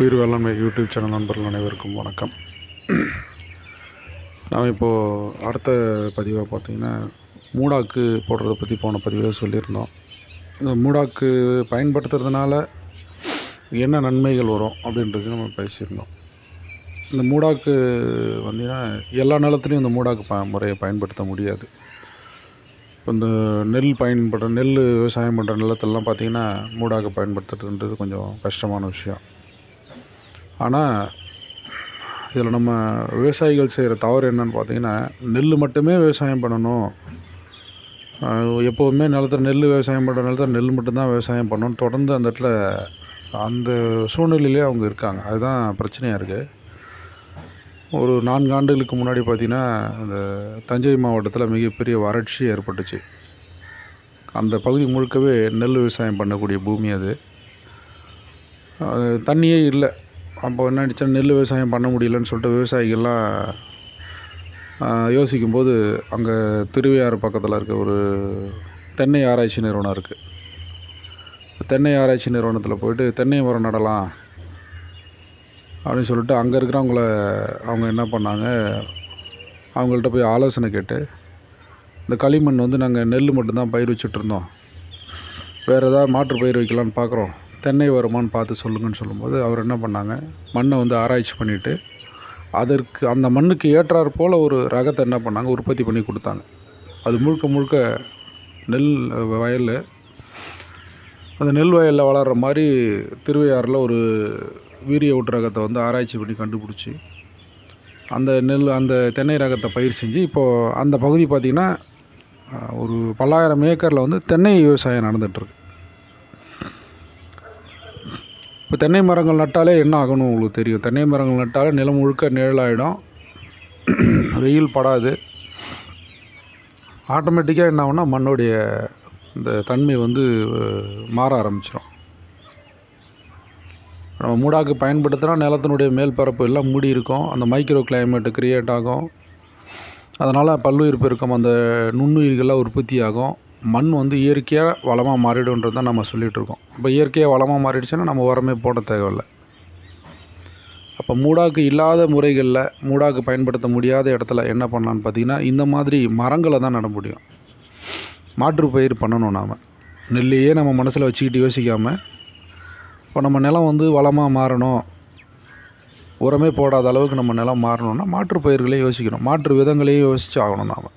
உயிர் வேளாண்மை YouTube channel நண்பர்கள் அனைவருக்கும் வணக்கம். நாம் இப்போது அடுத்த பதிவாக பார்த்திங்கன்னா மூடாக்கு போடுறத பற்றி போன பதிவில் சொல்லியிருந்தோம். இந்த மூடாக்கு பயன்படுத்துறதுனால என்ன நன்மைகள் வரும் அப்படின்றது நம்ம பேசியிருந்தோம். இந்த மூடாக்கு வந்தீங்கன்னா எல்லா நிலத்துலையும் இந்த மூடாக்கு ப முறையை பயன்படுத்த முடியாது. இப்போ இந்த நெல் பயன்படுற நெல் விவசாயம் பண்ணுற நிலத்திலலாம் பார்த்தீங்கன்னா மூடாக்கு பயன்படுத்துறதுன்றது கொஞ்சம் கஷ்டமான விஷயம். ஆனால் இதில் நம்ம விவசாயிகள் செய்கிற தவறு என்னன்னு பார்த்தீங்கன்னா நெல் மட்டுமே விவசாயம் பண்ணணும். எப்போவுமே நிலத்துல நெல் விவசாயம் பண்ணுற நிலத்துல நெல் மட்டும்தான் விவசாயம் பண்ணணும். தொடர்ந்து அந்த இடத்துல அந்த சூழ்நிலையிலே அவங்க இருக்காங்க. அதுதான் பிரச்சனையாக இருக்குது ஒரு நான்கு ஆண்டுகளுக்கு முன்னாடி பார்த்திங்கன்னா இந்த தஞ்சை மாவட்டத்தில் மிகப்பெரிய வறட்சி ஏற்பட்டுச்சு. அந்த பகுதி முழுக்கவே நெல் விவசாயம் பண்ணக்கூடிய பூமி அது. அது தண்ணியே இல்லை. அப்போ என்ன ஆயிடுச்சுன்னா நெல் விவசாயம் பண்ண முடியலன்னு சொல்லிட்டு விவசாயிகள்லாம் யோசிக்கும்போது அங்கே திருவையாறு பக்கத்தில் இருக்க ஒரு தென்னை ஆராய்ச்சி நிறுவனம் இருக்குது தென்னை ஆராய்ச்சி நிறுவனத்தில் போயிட்டு தென்னை மரம் நடலாம் அப்படின்னு சொல்லிட்டு அங்கே இருக்கிறவங்கள அவங்க என்ன பண்ணாங்க அவங்கள்ட்ட போய் ஆலோசனை கேட்டு இந்த களிமண் வந்து நாங்கள் நெல் மட்டும்தான் பயிர் வச்சுட்ருந்தோம் வேறு ஏதாவது மாற்று பயிர் வைக்கலான்னு பார்க்குறோம் தென்னை வருமான்னு பார்த்து சொல்லுங்கன்னு சொல்லும்போது அவர் என்ன பண்ணாங்க? மண்ணை வந்து ஆராய்ச்சி பண்ணிவிட்டு அதற்கு அந்த மண்ணுக்கு ஏற்றாற் போல் ஒரு ரகத்தை என்ன பண்ணாங்க? உற்பத்தி பண்ணி கொடுத்தாங்க. அது முழுக்க முழுக்க நெல் வயல் அந்த நெல் வயலில் வளர்கிற மாதிரி திருவையாறில் ஒரு வீரிய ஊட்டு ரகத்தை வந்து ஆராய்ச்சி பண்ணி கண்டுபிடிச்சி அந்த நெல் அந்த தென்னை ரகத்தை பயிர் செஞ்சு இப்போது அந்த பகுதி பார்த்திங்கன்னா ஒரு பல்லாயிரம் ஏக்கரில் வந்து தென்னை விவசாயம் நடந்துகிட்ருக்கு இப்போ தென்னை மரங்கள் நட்டாலே என்ன ஆகணும் உங்களுக்கு தெரியும்? தென்னை மரங்கள் நட்டாலே நிலம் முழுக்க நிழலாயிடும். வெயில் படாது. ஆட்டோமேட்டிக்காக என்ன ஆகும்னா மண்ணுடைய இந்த தன்மை வந்து மாற ஆரம்பிச்சிடும் நம்ம மூடாக்கு பயன்படுத்தினா நிலத்தினுடைய மேல்பரப்பு எல்லாம் மூடி இருக்கும். அந்த மைக்ரோ கிளைமேட்டு க்ரியேட் ஆகும். அதனால் பல்லுயிர் பெருக்கம் அந்த நுண்ணுயிர்கள்லாம் உற்பத்தி ஆகும். மண் வந்து இயற்கையாக வளமாக மாறிடுன்றது தான் நம்ம சொல்லிகிட்ருக்கோம் இப்போ இயற்கையாக வளமாக மாறிடுச்சுன்னா நம்ம உரமே போட தேவையில்லை. அப்போ மூடாக்கு இல்லாத முறைகளில் மூடாக்கு பயன்படுத்த முடியாத இடத்துல என்ன பண்ணலான்னு பார்த்தீங்கன்னா இந்த மாதிரி மரங்களை தான் நட முடியும். மாற்று பயிர் பண்ணணும் நாம். நெல்லையே நம்ம மனசில் வச்சுக்கிட்டு யோசிக்காமல் இப்போ நம்ம நிலம் வந்து வளமாக மாறணும். உரமே போடாத அளவுக்கு நம்ம நிலம் மாறணும்னா மாற்று பயிர்களே யோசிக்கணும். மாற்று விதங்களையும் யோசிச்சு ஆகணும் நாம்.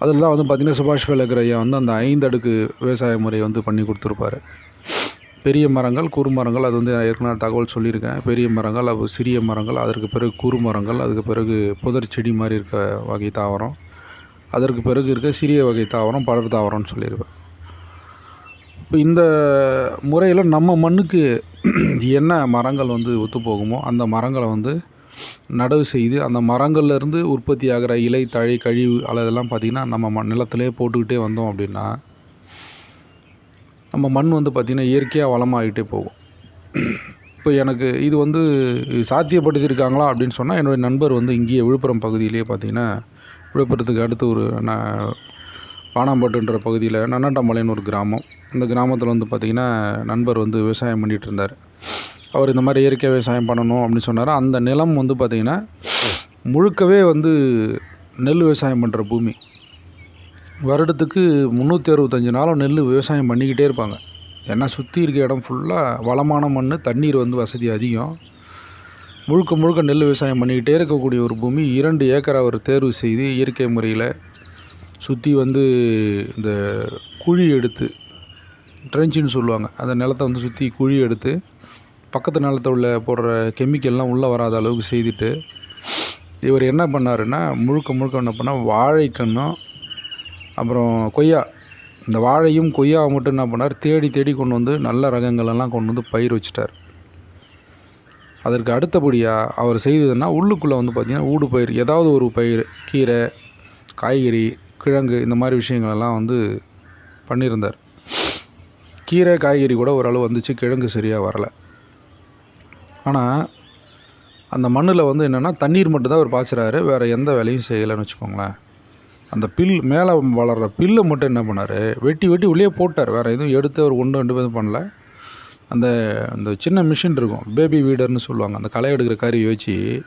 அதில் தான் வந்து பார்த்திங்கன்னா சுபாஷ் வேலகர் ஐயா வந்து அந்த ஐந்து அடுக்கு விவசாய முறையை வந்து பண்ணி கொடுத்துருப்பாரு. பெரிய மரங்கள் குறுமரங்கள் அது வந்து ஏற்கனவே தகவல் சொல்லியிருக்கேன். பெரிய மரங்கள் அது சிறிய மரங்கள் அதற்கு பிறகு குறுமரங்கள் அதுக்கு பிறகு புதர் செடி மாதிரி இருக்க வகை தாவரம் அதற்கு பிறகு இருக்க சிறிய வகை தாவரம் படர் தாவரம்னு சொல்லியிருப்பேன் இப்போ இந்த முறையில் நம்ம மண்ணுக்கு என்ன மரங்கள் வந்து ஒத்து போகுமோ அந்த மரங்களை வந்து நடவு செய்து அந்த மரங்கள்லேருந்து உற்பத்தி ஆகிற இலை தழை கழிவு அதெல்லாம் பார்த்திங்கன்னா நம்ம நிலத்திலே போட்டுக்கிட்டே வந்தோம் அப்படின்னா நம்ம மண் வந்து பார்த்திங்கன்னா இயற்கையாக வளமாகிட்டே போகும். இப்போ எனக்கு இது வந்து சாத்தியப்படுத்தியிருக்காங்களா அப்படின்னு சொன்னால் என்னுடைய நண்பர் வந்து இங்கேயே விழுப்புரம் பகுதியிலேயே பார்த்திங்கன்னா விழுப்புரத்துக்கு அடுத்து ஒரு நான் பானாம்பட்டுன்ற பகுதியில் நன்னண்டமலைன்னு ஒரு கிராமம். அந்த கிராமத்தில் வந்து பார்த்திங்கன்னா நண்பர் வந்து விவசாயம் பண்ணிகிட்டு இருந்தார். அவர் இந்த மாதிரி இயற்கை விவசாயம் பண்ணணும் அப்படின்னு சொன்னார். அந்த நிலம் வந்து பார்த்திங்கன்னா முழுக்கவே வந்து நெல் விவசாயம் பண்ணுற பூமி. வருடத்துக்கு முந்நூற்றி அறுபத்தஞ்சு நாளும் நெல் விவசாயம் பண்ணிக்கிட்டே இருப்பாங்க. ஏன்னா சுற்றி இருக்க இடம் ஃபுல்லாக வளமான மண் தண்ணீர் வந்து வசதி அதிகம். முழுக்க முழுக்க நெல் விவசாயம் பண்ணிக்கிட்டே இருக்கக்கூடிய ஒரு பூமி. இரண்டு ஏக்கர் அவர் தேர்வு செய்து இயற்கை முறையில் சுற்றி வந்து இந்த குழி எடுத்து ட்ரெஞ்சின்னு சொல்லுவாங்க. அந்த நிலத்தை வந்து சுற்றி குழி எடுத்து பக்கத்து நிலத்தில் உள்ள போடுற கெமிக்கல்லாம் உள்ளே வராத அளவுக்கு செய்துட்டு இவர் என்ன பண்ணாருன்னா முழுக்க முழுக்க என்ன பண்ணால் வாழைக்கன்னும் அப்புறம் கொய்யா இந்த வாழையும் கொய்யாவை மட்டும் என்ன பண்ணார் தேடி தேடி கொண்டு வந்து நல்ல ரகங்களெல்லாம் கொண்டு வந்து பயிர் வச்சிட்டார். அதற்கு அடுத்தபடியாக அவர் செய்ததுன்னா உள்ளுக்குள்ளே வந்து பார்த்திங்கன்னா ஊடு பயிர் ஏதாவது ஒரு பயிர் கீரை காய்கறி கிழங்கு இந்த மாதிரி விஷயங்களெல்லாம் வந்து பண்ணியிருந்தார். கீரை காய்கறி கூட ஓரளவு வந்துச்சு கிழங்கு சரியாக வரலை. ஆனால் அந்த மண்ணில் வந்து என்னென்னா தண்ணீர் மட்டும்தான் அவர் பாய்ச்சுறாரு. வேறு எந்த வேலையும் செய்யலைன்னு வச்சுக்கோங்களேன். அந்த பில் மேலே வளர்கிற பில்லை மட்டும் என்ன பண்ணார்? வெட்டி வெட்டி உள்ளே போட்டார். வேறு எதுவும் எடுத்து அவர் ஒன்று ரெண்டு பேரும் பண்ணல. அந்த அந்த சின்ன மிஷின் இருக்கும். பேபி வீடர்னு சொல்லுவாங்க. அந்த களை எடுக்கிற கருவி வச்சு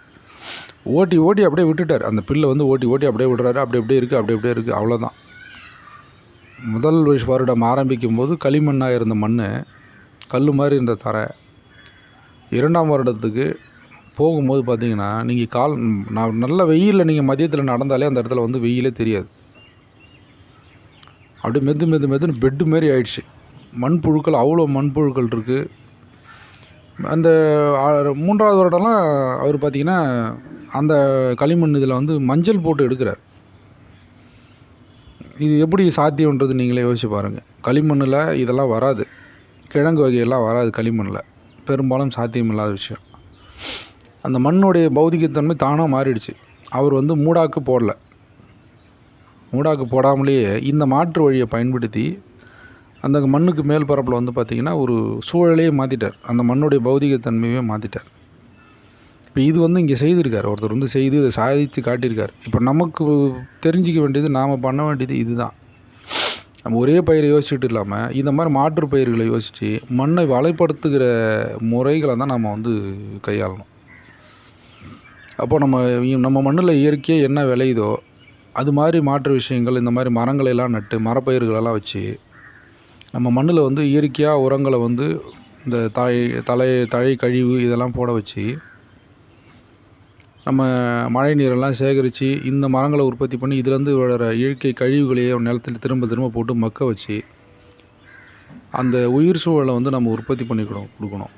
ஓட்டி ஓட்டி அப்படியே விட்டுட்டார். அந்த பில்லை வந்து ஓட்டி ஓட்டி அப்படியே விடுறாரு. அப்படி அப்படியே இருக்குது அப்படி அப்படியே இருக்குது அவ்வளோதான் முதல் விஷ- வருடம் ஆரம்பிக்கும் போது களிமண்ணாக இருந்த மண் கல் மாதிரி இருந்த தரை. இரண்டாம் வருடத்துக்கு போகும்போது பார்த்தீங்கன்னா நீங்கள் கால் நான் நல்ல வெயிலில் நீங்கள் மதியத்தில் நடந்தாலே அந்த இடத்துல வந்து வெயிலே தெரியாது. அப்படியே மெது மெது மெதுன்னு பெட்டு மாரி ஆயிடுச்சு. மண்புழுக்கள் அவ்வளோ மண்புழுக்கள் இருக்குது அந்த மூன்றாவது வருடம்லாம் அவர் பார்த்தீங்கன்னா அந்த களிமண் இதில் வந்து மஞ்சள் போட்டு எடுக்கிறார். இது எப்படி சாத்தியம்ன்றது நீங்களே யோசிச்சு பாருங்கள் களிமண்ணில் இதெல்லாம் வராது. கிழங்கு வகையெல்லாம் வராது களிமண்ணில் பெரும்பாலும் சாத்தியமில்லாத விஷயம். அந்த மண்ணுடைய பௌதிகத்தன்மை தானாக மாறிடுச்சு. அவர் வந்து மூடாக்கு போடல. மூடாக்கு போடாமலேயே இந்த மாற்று வழியை பயன்படுத்தி அந்த மண்ணுக்கு மேல் பரப்பில் வந்து பார்த்திங்கன்னா ஒரு சூழலையே மாற்றிட்டார் அந்த மண்ணுடைய பௌதிகத்தன்மையே மாற்றிட்டார் இப்போ இது வந்து இங்கே செய்திருக்கார். ஒருத்தர் வந்து செய்து இதை சாதித்து காட்டியிருக்கார். இப்போ நமக்கு தெரிஞ்சிக்க வேண்டியது நாம் பண்ண வேண்டியது இதுதான். நம்ம ஒரே பயிரை யோசிச்சுட்டு இல்லாமல் இந்த மாதிரி மாற்று பயிர்களை யோசித்து மண்ணை வளப்படுத்துகிற முறைகளை தான் நம்ம வந்து கையாளணும். அப்போ நம்ம நம்ம மண்ணில் இயற்கையாக என்ன விளையுதோ அது மாதிரி மாற்று விஷயங்கள் இந்த மாதிரி மரங்களை எல்லாம் நட்டு மரப்பயிர்களெல்லாம் வச்சு நம்ம மண்ணில் வந்து இயற்கையாக உரங்களை வந்து இந்த தழை தலை தழை கழிவு இதெல்லாம் போட வச்சு நம்ம மழை நீரெல்லாம் சேகரித்து இந்த மரங்களை உற்பத்தி பண்ணி இதுலேருந்து வளர இயற்கை கழிவுகளையே நிலத்தில் திரும்ப திரும்ப போட்டு மக்க வச்சு அந்த உயிர் சூழலை வந்து நம்ம உற்பத்தி பண்ணி கொடுக்கணும்.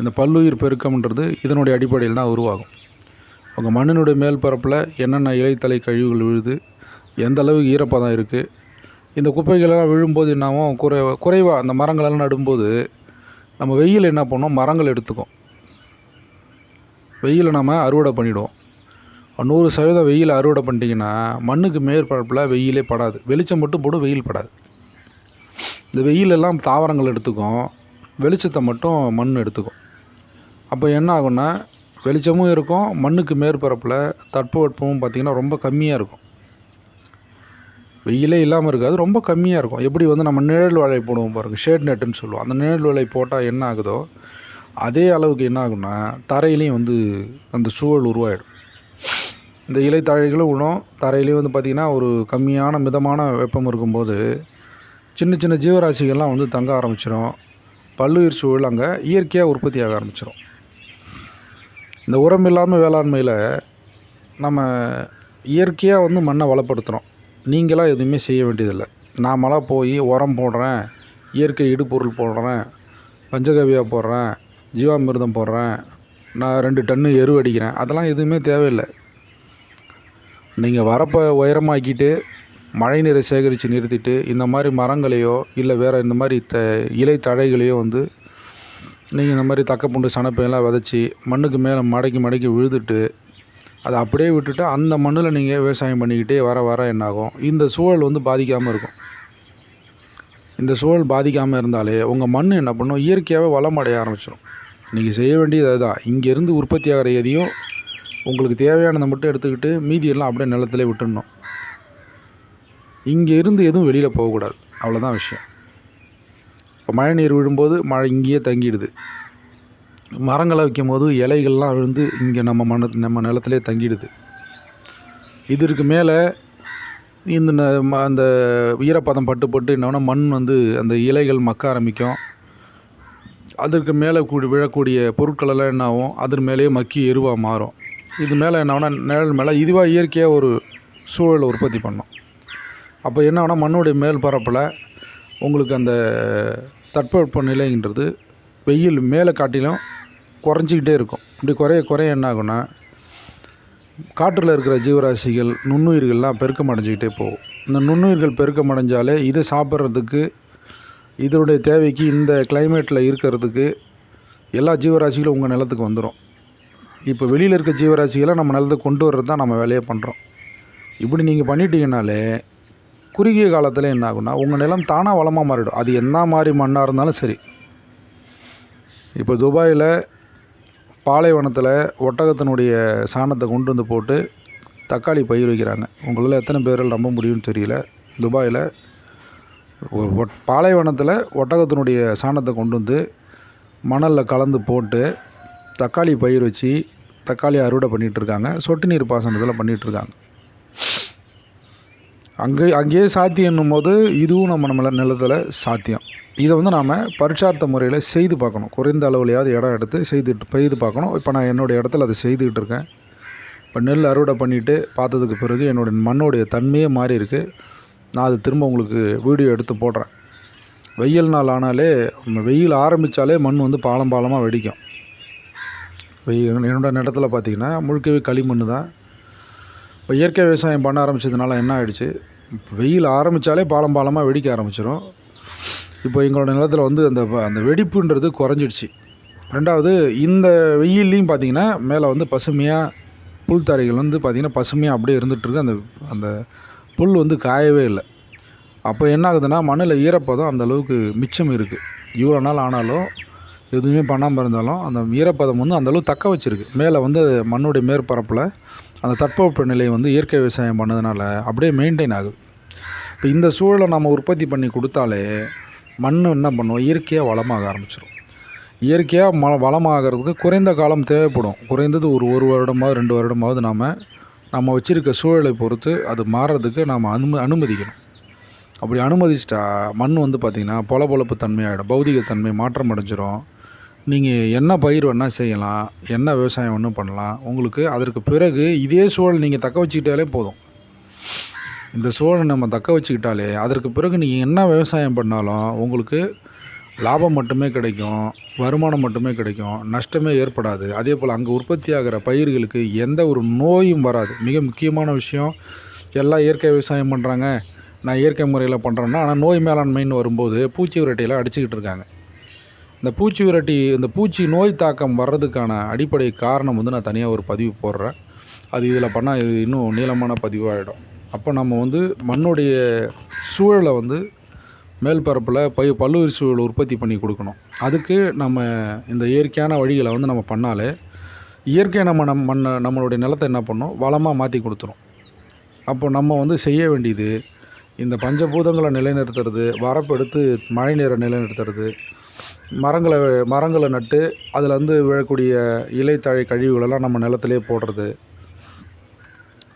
இந்த பல்லுயிர் பெருக்கம்ன்றது இதனுடைய அடிப்படையில் தான் உருவாகும். உங்கள் மண்ணினுடைய மேல்பரப்பில் என்னென்ன இலைத்தலை கழிவுகள் விழுது எந்த அளவுக்கு ஈரப்பதம் இருக்குது இந்த குப்பைகளெல்லாம் விழும்போது என்னாகும் குறை குறைவாக அந்த மரங்களெல்லாம் நடும்போது நம்ம வெயில் என்ன பண்ணோம்? மரங்கள் எடுத்துக்கும். வெயிலை நம்ம அறுவடை பண்ணிவிடுவோம் நூறு சதவீதம் வெயில் அறுவடை பண்ணிட்டீங்கன்னா மண்ணுக்கு மேற்பரப்பில் வெயிலே படாது. வெளிச்சம் மட்டும் போடும் வெயில் படாது. இந்த வெயிலெல்லாம் தாவரங்கள் எடுத்துக்கும். வெளிச்சத்தை மட்டும் மண் எடுத்துக்கும். அப்போ என்ன ஆகும்னா வெளிச்சமும் இருக்கும் மண்ணுக்கு மேற்பரப்பில் தட்பவெப்பமும் பார்த்திங்கன்னா ரொம்ப கம்மியாக இருக்கும். வெயிலே இல்லாமல் இருக்காது ரொம்ப கம்மியாக இருக்கும். எப்படி வந்து நம்ம நிழல் வலை போடுவோம் பாருங்கள் ஷேட் நெட்டுன்னு சொல்லுவோம். அந்த நிழல் வலை போட்டால் என்ன ஆகுதோ அதே அளவுக்கு என்ன ஆகும்னா தரையிலையும் வந்து அந்த சூழல் உருவாயிடும். இந்த இலைத்தழைகளும் விழும் தரையிலையும் வந்து பார்த்திங்கன்னா ஒரு கம்மியான மிதமான வெப்பம் இருக்கும்போது சின்ன சின்ன ஜீவராசிகள்லாம் வந்து தங்க ஆரம்பிச்சிடும் பல்லுயிர் சூழல் அங்கே இயற்கையாக உற்பத்தி ஆக ஆரம்பிச்சிடும் இந்த உரம் இல்லாமல் வேளாண்மையில் நம்ம இயற்கையாக வந்து மண்ணை வளப்படுத்துகிறோம் நீங்களாக எதுவுமே செய்ய வேண்டியதில்லை. நாமளாக போய் உரம் போடுறேன் இயற்கை இடுபொருள் போடுறேன் பஞ்சகவியாக போடுறேன் ஜீவாமிர்தம் போடுறேன். நான் ரெண்டு டன்னு எரு அடிக்கிறேன். அதெல்லாம் எதுவுமே தேவையில்லை. நீங்கள் வரப்பை உயரமாக்கிட்டு மழை நீரை சேகரித்து நிறுத்திட்டு இந்த மாதிரி மரங்களையோ இல்லை வேறு இந்த மாதிரி த இலை தழைகளையோ வந்து நீங்கள் இந்த மாதிரி தக்கப்பூண்டு சனப்பையெல்லாம் விதைச்சி மண்ணுக்கு மேலே மடக்கி மடக்கி விழுதுட்டு அதை அப்படியே விட்டுட்டு அந்த மண்ணில் நீங்கள் விவசாயம் பண்ணிக்கிட்டே வர வர என்னாகும்? இந்த சூழல் வந்து பாதிக்காமல் இருக்கும். இந்த சூழல் பாதிக்காமல் இருந்தாலே உங்கள் மண் என்ன பண்ணும்? இயற்கையாகவே வளமடைய ஆரம்பிச்சிடும் நீங்கள் செய்ய வேண்டியது அதுதான். இங்கேருந்து உற்பத்தி ஆகிற எதையும் உங்களுக்கு தேவையானதை மட்டும் எடுத்துக்கிட்டு மீதியெல்லாம் அப்படியே நிலத்திலே விட்டுடணும் இங்கே இருந்து எதுவும் வெளியில் போகக்கூடாது. அவ்வளோதான் விஷயம். இப்போ மழை நீர் விழும்போது மழை இங்கேயே தங்கிடுது. மரங்களை வைக்கும் போது இலைகள்லாம் விழுந்து இங்கே நம்ம மண்ண நம்ம நிலத்திலே தங்கிடுது. இதற்கு மேலே இந்த ம- அந்த ஈரப்பதம் பட்டு பட்டு என்னென்னா மண் வந்து அந்த இலைகள் மக்க ஆரம்பிக்கும். அதற்கு மேலே கூடி விழக்கூடிய பொருட்களெல்லாம் என்ன ஆகும் அதன் மேலேயே மக்கி எருவாக மாறும். இது மேலே என்ன ஆகும்னா நிழல் மேலே இதுவாக இயற்கையாக ஒரு சூழலை உற்பத்தி பண்ணும். அப்போ என்ன ஆகும்னா மண்ணுடைய மேல் பரப்பில் உங்களுக்கு அந்த தட்பவெப்ப நிலைங்கிறது வெயில் மேலே காட்டிலும் குறைஞ்சிக்கிட்டே இருக்கும். இப்படி குறைய குறைய என்னாகும்னா காற்றில் இருக்கிற ஜீவராசிகள் நுண்ணுயிர்கள்லாம் பெருக்கம் அடைஞ்சிக்கிட்டே போகும். இந்த நுண்ணுயிர்கள் பெருக்கம் அடைஞ்சாலே இதை சாப்பிட்றதுக்கு இதனுடைய தேவைக்கு இந்த கிளைமேட்டில் இருக்கிறதுக்கு எல்லா ஜீவராசிகளும் உங்கள் நிலத்துக்கு வந்துடும் இப்போ வெளியில் இருக்க ஜீவராசிகளை நம்ம நிலத்துக்கு கொண்டு வர்றது தான் நம்ம வேலையை பண்ணுறோம் இப்படி நீங்கள் பண்ணிட்டீங்கனாலே குறுகிய காலத்தில் என்ன ஆகும்னா உங்கள் நிலம் தானாக வளமாக மாறிடும். அது என்ன மாதிரி மண்ணாக இருந்தாலும் சரி. இப்போ துபாயில் பாலைவனத்தில் ஒட்டகத்தினுடைய சாணத்தை கொண்டு வந்து போட்டு தக்காளி பயிர் வைக்கிறாங்க. உங்களால் எத்தனை பேரால் நம்ப முடியும்னு தெரியல. துபாயில் பாலைவனத்தில் ஒட்டகத்தினுடைய சாணத்தை கொண்டு வந்து மணலில் கலந்து போட்டு தக்காளி பயிர் வச்சு தக்காளி அறுவடை பண்ணிகிட்ருக்காங்க சொட்டு நீர் பாசனத்தில் பண்ணிகிட்ருக்காங்க அங்கே அங்கேயே சாத்தியன்னும் போது இதுவும் நம்ம நம்ம நிலத்தில் சாத்தியம். இதை வந்து நாம் பரிட்சார்த்த முறையில் செய்து பார்க்கணும். குறைந்த அளவுலையாவது இடம் எடுத்து செய்துட்டு பெய்து பார்க்கணும். இப்போ நான் என்னுடைய இடத்துல அதை செய்துக்கிட்டு இருக்கேன். இப்போ நெல் அறுவடை பண்ணிவிட்டு பார்த்ததுக்கு பிறகு என்னுடைய மண்ணுடைய தன்மையே மாறி இருக்குது நான் அது திரும்ப உங்களுக்கு வீடியோ எடுத்து போடுறேன். வெயில் நாள் ஆனாலே வெயில் ஆரம்பித்தாலே மண் வந்து பாலம் பாலமாக வெடிக்கும். வெயில் என்னோடய நிலத்தில் பார்த்திங்கன்னா முழுக்கவே களிமண் தான். இப்போ இயற்கை விவசாயம் பண்ண ஆரம்பிச்சதுனால என்ன ஆகிடுச்சு வெயில் ஆரம்பித்தாலே பாலம் பாலமாக வெடிக்க ஆரம்பிச்சிடும் இப்போ எங்களோட நிலத்தில் வந்து அந்த அந்த வெடிப்புன்றது குறைஞ்சிடுச்சு. ரெண்டாவது இந்த வெயில்லையும் பார்த்தீங்கன்னா மேலே வந்து பசுமையாக புல் தரைகள் வந்து பார்த்திங்கன்னா பசுமையாக அப்படியே இருந்துகிட்ருக்கு அந்த அந்த புல் வந்து காயவே இல்லை. அப்போ என்ன ஆகுதுன்னா மண்ணில் ஈரப்பதம் அந்த அளவுக்கு மிச்சம் இருக்குது இவ்வளோ நாள் ஆனாலும் எதுவுமே பண்ணாமல் இருந்தாலும் அந்த ஈரப்பதம் வந்து அந்தளவுக்கு தக்க வச்சிருக்கு. மேலே வந்து மண்ணுடைய மேற்பரப்பில் அந்த தட்பவெப்ப நிலை வந்து இயற்கை விவசாயம் பண்ணதுனால அப்படியே மெயின்டைன் ஆகுது. இப்போ இந்த சூழலை நம்ம உற்பத்தி பண்ணி கொடுத்தாலே மண் என்ன பண்ணுவோம் இயற்கையாக வளமாக ஆரம்பிச்சிடும் இயற்கையாக ம வளமாகிறதுக்கு குறைந்த காலம் தேவைப்படும். குறைந்தது ஒரு ஒரு வருடமாவது ரெண்டு வருடமாவது நாம் நம்ம வச்சுருக்க சூழலை பொறுத்து அது மாறுறதுக்கு நாம் அனும அனுமதிக்கணும். அப்படி அனுமதிச்சிட்டா மண் வந்து பார்த்திங்கன்னா பொலபொலப்பு தன்மையாகிடும் பௌதிகத்தன்மை மாற்றம் அடைஞ்சிரும். நீங்கள் என்ன பயிர் வேணால் செய்யலாம் என்ன விவசாயம் வேணும் பண்ணலாம் உங்களுக்கு அதற்கு பிறகு இதே சூழல் நீங்கள் தக்க வச்சுக்கிட்டாலே போதும். இந்த சூழலை நம்ம தக்க வச்சுக்கிட்டாலே அதற்கு பிறகு நீங்கள் என்ன விவசாயம் பண்ணாலும் உங்களுக்கு லாபம் மட்டுமே கிடைக்கும் வருமானம் மட்டுமே கிடைக்கும் நஷ்டமே ஏற்படாது. அதே போல் அங்கே உற்பத்தி ஆகிற பயிர்களுக்கு எந்த ஒரு நோயும் வராது. மிக முக்கியமான விஷயம் எல்லாம் இயற்கை விவசாயம் பண்ணுறாங்க நான் இயற்கை முறையில் பண்ணுறேன்னா ஆனால் நோய் மேலாண்மைன்னு வரும்போது பூச்சி விரட்டியெல்லாம் அடிச்சுக்கிட்டு இருக்காங்க. இந்த பூச்சி விரட்டி இந்த பூச்சி நோய் தாக்கம் வர்றதுக்கான அடிப்படை காரணம் வந்து நான் தனியாக ஒரு பதிவு போடுறேன். அது இதில் பண்ணால் இது இன்னும் நீளமான பதிவாகிடும் அப்போ நம்ம வந்து மண்ணுடைய சூழலை வந்து மேல்பரப்பில் பய பல்லுயிர் சூழல் உற்பத்தி பண்ணி கொடுக்கணும். அதுக்கு நம்ம இந்த இயற்கையான வழிகளை வந்து நம்ம பண்ணாலே இயற்கை நம்ம நம் மண்ணை நம்மளுடைய நிலத்தை என்ன பண்ணோம் வளமாக மாற்றி கொடுத்துரும். அப்போ நம்ம வந்து செய்ய வேண்டியது இந்த பஞ்சபூதங்களை நிலைநிறுத்துறது வரப்பு எடுத்து மழை நீரை நிலைநிறுத்துறது மரங்களை மரங்களை நட்டு அதில் வந்து விழக்கூடிய இலைத்தழை கழிவுகளெல்லாம் நம்ம நிலத்திலே போடுறது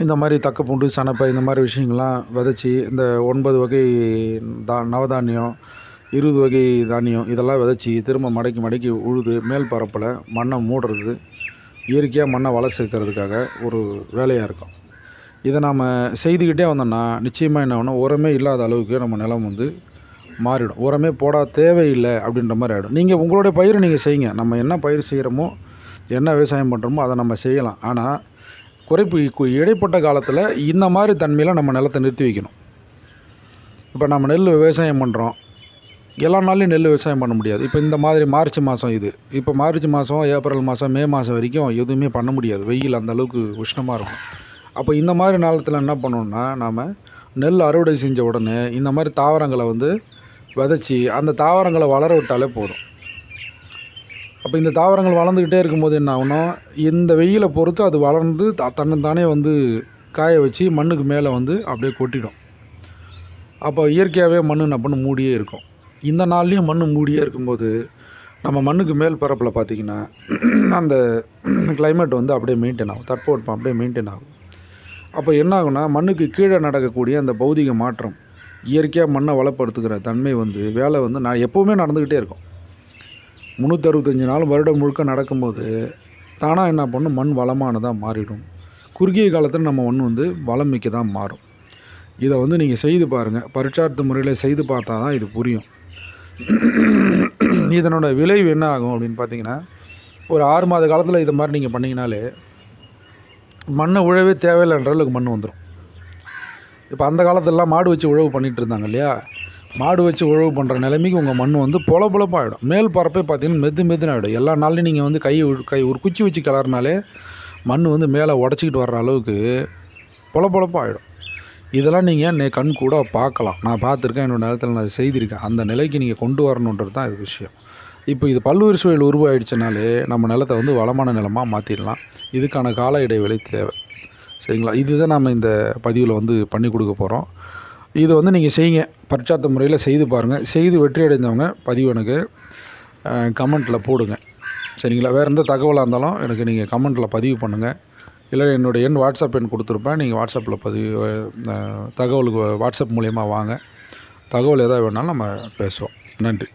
இந்த மாதிரி தக்கப்பூண்டு சனப்பை இந்த மாதிரி விஷயங்கள்லாம் விதைச்சி இந்த ஒன்பது வகை தா நவதானியம் இருபது வகை தானியம் இதெல்லாம் விதைச்சி திரும்ப மடக்கி மடக்கி உழுது மேல் பரப்பில் மண்ணை மூடுறது இயற்கையாக மண்ணை வள சேர்க்கறதுக்காக ஒரு வேலையாக இருக்கும். இதை நாம் செய்துக்கிட்டே வந்தோம்னா நிச்சயமாக என்ன ஆகணும் உரமே இல்லாத அளவுக்கு நம்ம நிலம் வந்து மாறிடும். உரமே போட தேவையில்லை அப்படின்ற மாதிரி ஆகிடும் நீங்கள் உங்களுடைய பயிரை நீங்கள் செய்யுங்க. நம்ம என்ன பயிர் செய்கிறோமோ என்ன விவசாயம் பண்ணுறோமோ அதை நம்ம செய்யலாம். ஆனால் குறைப்பு இடைப்பட்ட காலத்தில் இந்த மாதிரி தன்மையில் நம்ம நிலத்தை நிறுத்தி வைக்கணும். இப்போ நம்ம நெல் விவசாயம் பண்ணுறோம் எல்லா நாள்லையும் நெல் விவசாயம் பண்ண முடியாது. இப்போ இந்த மாதிரி மார்ச் மாதம் இது. இப்போ மார்ச் மாதம் ஏப்ரல் மாதம் மே மாதம் வரைக்கும் எதுவுமே பண்ண முடியாது. வெயில் அந்த அளவுக்கு உஷ்ணமாக இருக்கும். அப்போ இந்த மாதிரி நாளத்தில் என்ன பண்ணணும்னா நாம் நெல் அறுவடை செஞ்ச உடனே இந்த மாதிரி தாவரங்களை வந்து விதைச்சி அந்த தாவரங்களை வளர விட்டாலே போதும். அப்போ இந்த தாவரங்கள் வளர்ந்துக்கிட்டே இருக்கும்போது என்ன ஆகும்னா இந்த வெயிலை பொறுத்து அது வளர்ந்து த- தன்னைத்தானே வந்து காய வச்சு மண்ணுக்கு மேலே வந்து அப்படியே கொட்டிடும். அப்போ இயற்கையாகவே மண் என்ன பண்ணு மூடியே இருக்கும். இந்த நாள்லேயும் மண் மூடியே இருக்கும்போது நம்ம மண்ணுக்கு மேல் பரப்பில் பார்த்திங்கன்னா அந்த கிளைமேட் வந்து அப்படியே மெயின்டைன் ஆகும். தட்பவெட்பம் அப்படியே மெயின்டைன் ஆகும். அப்போ என்ன ஆகும்னா மண்ணுக்கு கீழே நடக்கக்கூடிய அந்த பௌதிக மாற்றம் இயற்கையாக மண்ணை வளப்படுத்துகிற தன்மை வந்து வேலை வந்து நான் எப்போவுமே நடந்துக்கிட்டே இருக்கும். முந்நூற்றறுபத்தஞ்சி நாள் வருடம் முழுக்க நடக்கும்போது தானாக என்ன பண்ணும்? மண் வளமானதாக மாறிடும். குறுகிய காலத்தில் நம்ம மண் வந்து வளம் மிக்க தான் மாறும். இதை வந்து நீங்கள் செய்து பாருங்கள் பரிட்சார்த்த முறையில் செய்து பார்த்தா தான் இது புரியும். இதனோட விளைவு என்ன ஆகும் அப்படின்னு பார்த்தீங்கன்னா ஒரு ஆறு மாத காலத்தில் இது மாதிரி நீங்கள் பண்ணிங்கனாலே மண்ணை உழவே தேவையில்லைன்ற அளவுக்கு மண் வந்துடும் இப்போ அந்த காலத்துலலாம் மாடு வச்சு உழவு பண்ணிகிட்டு இருந்தாங்க இல்லையா? மாடு வச்சு உழவு பண்ணுற நிலைமைக்கு உங்கள் மண் வந்து பொல பொலப்பாகிடும் மேல் பரப்பே பார்த்தீங்கன்னா மெது மெதுன்னு ஆகிடும் எல்லா நாள்லையும் நீங்கள் வந்து கை கை ஒரு குச்சி வச்சு கிளறினாலே மண் வந்து மேலே உடச்சிக்கிட்டு வர்ற அளவுக்கு பொல இதெல்லாம் நீங்கள் நே கண் கூட பார்க்கலாம் நான் பார்த்துருக்கேன் என்னோடய நேரத்தில் நான் செய்திருக்கேன். அந்த நிலைக்கு நீங்கள் கொண்டு வரணுன்றது தான் இது விஷயம். இப்போ இது பல்லுயிர் சூழல் உருவாயிடுச்சுனாலே நம்ம நிலத்தை வந்து வளமான நிலமாக மாற்றிடலாம் இதுக்கான கால இடைவெளி தேவை. சரிங்களா? இதுதான் நம்ம இந்த பதிவில் வந்து பண்ணி கொடுக்க போகிறோம் இது வந்து நீங்கள் செய்யுங்க. பரிச்சாத்த முறையில் செய்து பாருங்கள் செய்து வெற்றி அடைந்தவங்க பதிவு எனக்கு கமெண்ட்டில் போடுங்க. சரிங்களா? வேறு எந்த தகவலாக இருந்தாலும் எனக்கு நீங்கள் கமெண்ட்டில் பதிவு பண்ணுங்கள் இல்லை என்னுடைய எண் வாட்ஸ்அப் எண் கொடுத்துருப்பேன். நீங்கள் வாட்ஸ்அப்பில் பதிவு தகவலுக்கு வாட்ஸ்அப் மூலயமா வாங்க. தகவல் எதாவது வேணாலும் நம்ம பேசுவோம். நன்றி.